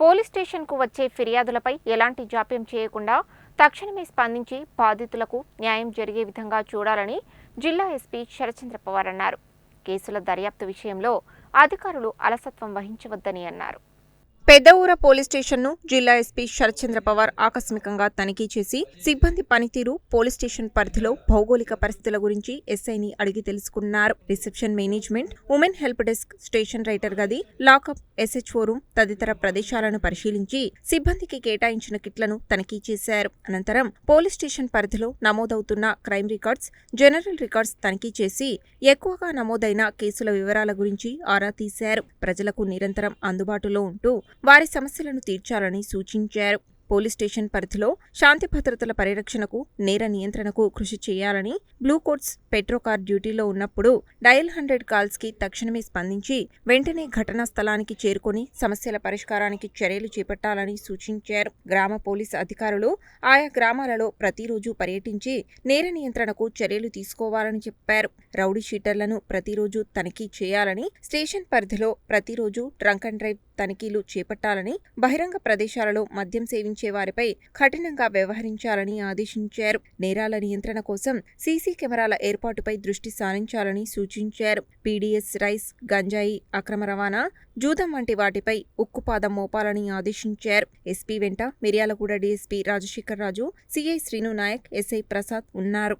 Police స్టేషన్కు వచ్చే ఫిర్యాదులపై ఎలాంటి జాప్యం చేయకుండా తక్షణమే స్పందించి బాధితులకు న్యాయం జరిగే విధంగా చూడాలని జిల్లా ఎస్పీ శరచంద్ర పవార్ అన్నారు. కేసుల దర్యాప్తు విషయంలో అధికారులు అలసత్వం వహించవద్దని అన్నారు. పెద్దఊర పోలీస్ స్టేషన్ను జిల్లా ఎస్పీ శరత్చంద్ర పవార్ ఆకస్మికంగా తనిఖీ చేసి సిబ్బంది పనితీరు పోలీస్ స్టేషన్ పరిధిలో భౌగోళిక పరిస్థితుల గురించి ఎస్ఐని అడిగి తెలుసుకున్నారు. Reception management women help desk station writer గది లాకప్ ఎస్హెచ్ఓ రూమ్ తదితర ప్రదేశాలను పరిశీలించి సిబ్బందికి కేటాయించిన కిట్లను తనిఖీ చేశారు. అనంతరం పోలీస్ స్టేషన్ పరిధిలో నమోదవుతున్న క్రైమ్ రికార్డ్స్ జనరల్ రికార్డ్స్ తనిఖీ చేసి ఎక్కువగా నమోదైన కేసుల వివరాల గురించి ఆరా తీశారు. ప్రజలకు నిరంతరం అందుబాటులో ఉంటూ వారి సమస్యలను తీర్చాలని సూచించారు. పోలీస్ స్టేషన్ పరిధిలో శాంతి భద్రతల పరిరక్షణకు నేర నియంత్రణకు కృషి చేయాలని బ్లూ కోట్స్ పెట్రోకార్ డ్యూటీలో ఉన్నప్పుడు డయల్ హండ్రెడ్ కాల్స్కి తక్షణమే స్పందించి వెంటనే ఘటనా స్థలానికి చేరుకొని సమస్యల పరిష్కారానికి చర్యలు చేపట్టాలని సూచించారు. గ్రామ పోలీస్ అధికారులు ఆయా గ్రామాలలో ప్రతిరోజు పర్యటించి నేర నియంత్రణకు చర్యలు తీసుకోవాలని చెప్పారు. రౌడీ షీటర్లను ప్రతిరోజు తనిఖీ చేయాలని స్టేషన్ పరిధిలో ప్రతిరోజు డ్రంక్ అండ్ డ్రైవ్ తనిఖీలు చేపట్టాలని బహిరంగ ప్రదేశాలలో మద్యం సేవించే వారిపై కఠినంగా వ్యవహరించాలని ఆదేశించారు. నేరాల నియంత్రణ కోసం సీసీ కెమెరాల ఏర్పాటుపై దృష్టి సారించాలని సూచించారు. పీడీఎస్ రైస్ గంజాయి అక్రమ రవాణా జూదం వంటి వాటిపై ఉక్కుపాదం మోపాలని ఆదేశించారు. ఎస్పీ వెంట Miryalaguda DSP Rajasekhar Raju CI Srinu Nayak SI Prasad ఉన్నారు.